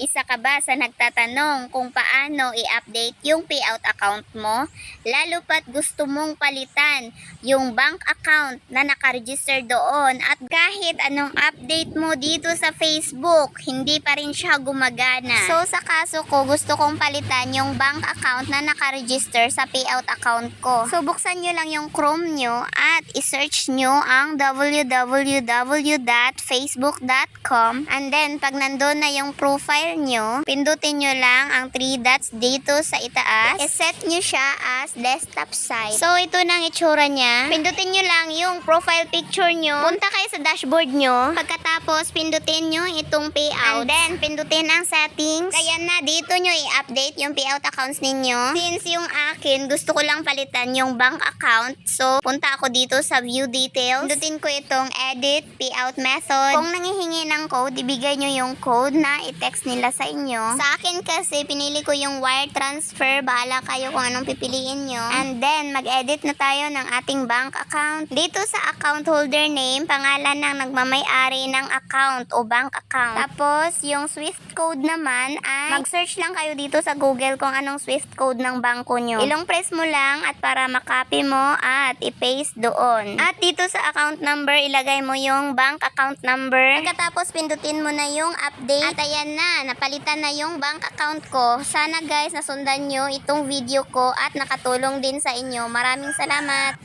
Isa ka ba sa nagtatanong kung paano i-update yung payout account mo? Lalo pat gusto mong palitan yung bank account na nakaregister doon at kahit anong update mo dito sa Facebook, hindi pa rin siya gumagana. So sa kaso ko, gusto kong palitan yung bank account na nakaregister sa payout account ko. So buksan nyo lang yung Chrome nyo at isearch nyo ang www.facebook.com and then pag nandun na yung profile nyo, pindutin nyo lang ang three dots dito sa itaas. I-set nyo siya as desktop site. So ito na ang itsura niya. Pindutin nyo lang yung profile picture nyo. Punta kayo sa dashboard nyo. Pagkatapos, pindutin nyo itong payout. And then, pindutin ang settings. Kaya na, dito nyo i-update yung payout accounts ninyo. Since yung akin, gusto ko lang palitan yung bank account. So, punta ako dito sa view details. Pindutin ko itong edit payout method. Kung nangihingi ng code, ibigay nyo yung code na i-text nila sa inyo. Sa akin kasi, pinili ko yung wire transfer. Bahala kayo kung anong pipiliin nyo. And then, mag-edit na tayo ng ating bank account. Dito sa account holder name, pangalan ng nagmamay-ari ng account o bank account. Tapos, yung Swift code naman ay mag-search lang kayo dito sa Google kung anong Swift code ng bangko nyo. Ilong press mo lang at para makopy mo at i-paste doon. At dito sa account number, ilagay mo yung bank account number. Pagkatapos, pindutin mo na yung update. At ayan na, napalitan na yung bank account ko. Sana guys, nasundan nyo itong video ko at nakatulong din sa inyo. Maraming salamat!